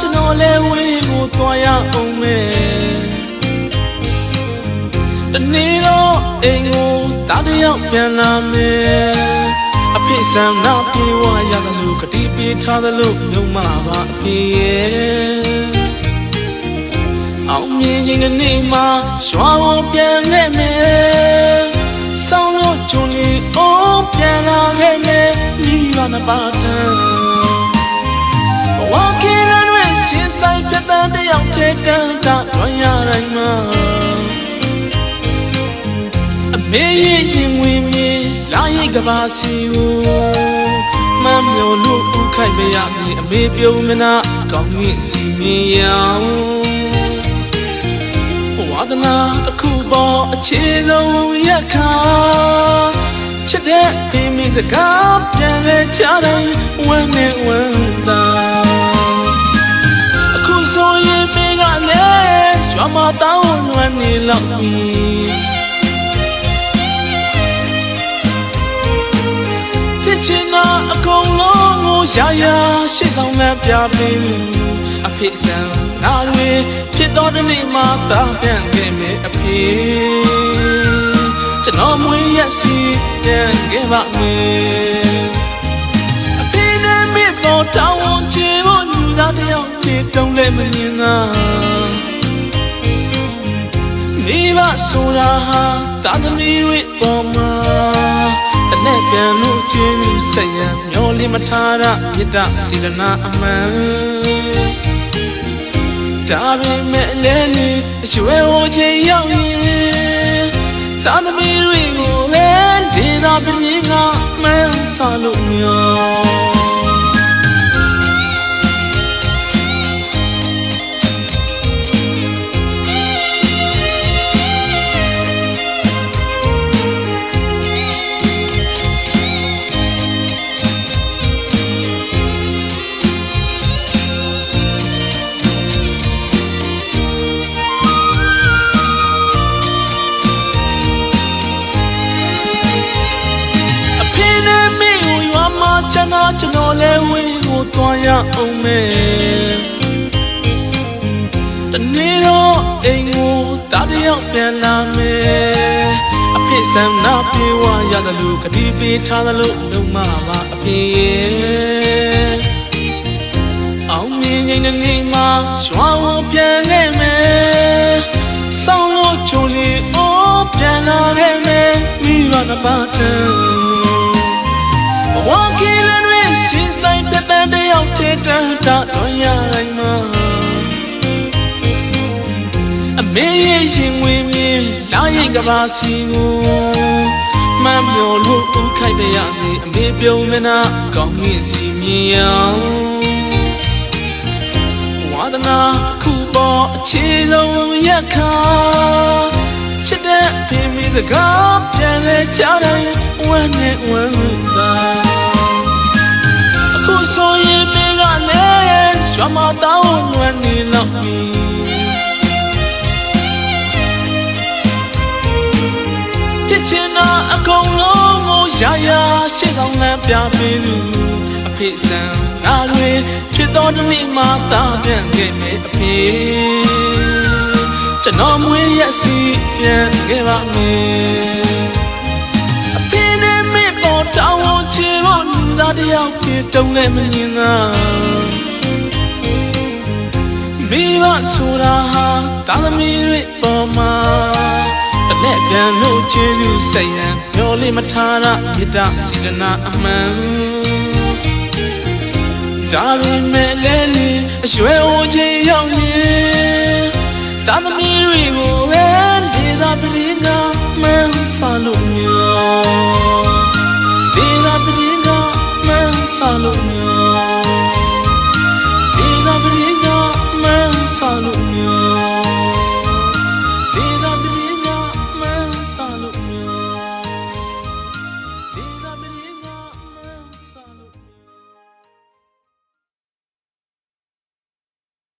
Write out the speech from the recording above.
ကျွန်တော်လဲဝေးကိုသွားရအောင်မယ်တနေ့တော့အိမ်ကိုတားတယောက်ပြန်လာမယ်အဖေဆံနာပြေဝရတယ်လို့ကတိပေးထားတယ်လို့လုံးမပါအဖေရဲ့အောင်မြင်ခြင်းနေ့မှာရွာကိုပြန်ခဲ့မယ်ဆောင်းလို့ဂျုံလီအိုးပြန်လာခဲ့မယ်မိဘနှစ်ပါးတန်းဝါက င်းရန်ရဲ့ရှင်ဆိုင်ပြတ်တန်းတယောက်ထဲတန်းတာတွန်ရတိုင်းမှာအမေရဲ့ရင်ဝင်မြေလာရိတ်ကဘာစီကိုမမ်းမျိုးလို့ဥခိုက်မရစီအမေပြုံးမနာကောင်းငင်စီမြင်ရအောင်ဝါဒနာတစ်ခုပေါ်အခြေဆုံးရက်ခါချစ်တဲ့အိမ်မင်းစကားပြန်လဲချတိုင်းဝမ်းနဲ့ဝမ်းသာအခု ဆိုရင်မင်းကလည်းရွာမတောင်းလွမ်းနေလောက်ပြီဖြစ်ချင်တာအကုန်လုံးကိုရရရှေ့ဆောင်နဲ့ပြပေးအဖေဆန်နာတွေဖြစ်တော်တဲ့နေ့မှာတာပြန်ခဲ့မယ်အဖေကျွန်တော်မွေးရစီပြန်ခဲ့ပါမယ် တယောက်ဖြစ်တုံးလည်းမမြင်သာမိဘဆိုတာဟာတာသမီဝိပေါ်မှာအနဲ့ပြန်လို့ချေလို့ဆက်ရမျောလေးမထားရမြတ်တစေတနာအမှန်ဒါပေမဲ့လည်းလေအရွယ်ဟိုချိန်ရောက်ရင်တာသမီတွေကိုပဲဒေသာပြေကမှန်းဆလို့မျော သွားရအောင်မယ်တနေ့တော့အိမ်ကိုတားတယောက်ပြန်လာမယ်အဖေဆံနာပြေဝရတယ်လို့ကတိပေးထားတယ်လို့လုံးမပါအဖေရဲ့အောင်မြင်ခြင်းနေ့မှာရွာကိုပြန်ခဲ့မယ်ဆောင်းလို့ချုံလီအိုးပြန်လာခဲ့မယ်မိဘနှစ်ပါးတန်းဝါကီလန် ရဲ့ရှင်ဆိုင်ပြတ်တန်းတယောက်ထဲတန်းတာတွန်ရတိုင်းမှာအမေရဲ့ရင်ဝင်မြင်လာရိတ်ကဘာစီကိုမမ်းမျောလို့ဥခိုက်ပြရစီအမေပြုံးမနာကောင်းငင်စီမြင်ရအောင်ဝါဒနာခုပေါ်အခြေဆုံးရက်ခါချစ်တဲ့ပြင်းမိစကားပြန်လဲချတိုင်းဝမ်းနဲ့ဝမ်းသာ မတောင်းလွမ်းနေလောက်ပြီဖြစ်ချင်တာအကုန်လုံးကိုရရရှေ့ဆောင်လမ်းပြပေးလူအဖေဆန်နာတွေဖြစ်တော်တဲ့နေ့မှာတာပြန်ခဲ့မယ်အဖေကျွန်တော်မွေးရစီပြန်ခဲ့ပါမယ်အဖေနဲ့မေပေါ်တောင်းဝန်ချေဖို့လူသားတယောက်ဖြစ်တုံးလည်းမမြင်သာ မိဘဆိုတာဟာတာသမီတွေပေါ်မှာတလက်ပြန်လို့ချေသူစိတ်ရန်မျောလေးမထားရမြတ်တစေတနာအမှန်ဒါပေမဲ့လည်းလေအရွယ်ဟိုချိန်ရောက်ရင်တာသမီတွေကိုပဲဒေသာပရိကမှန်းဆလို့မျိုးဒေ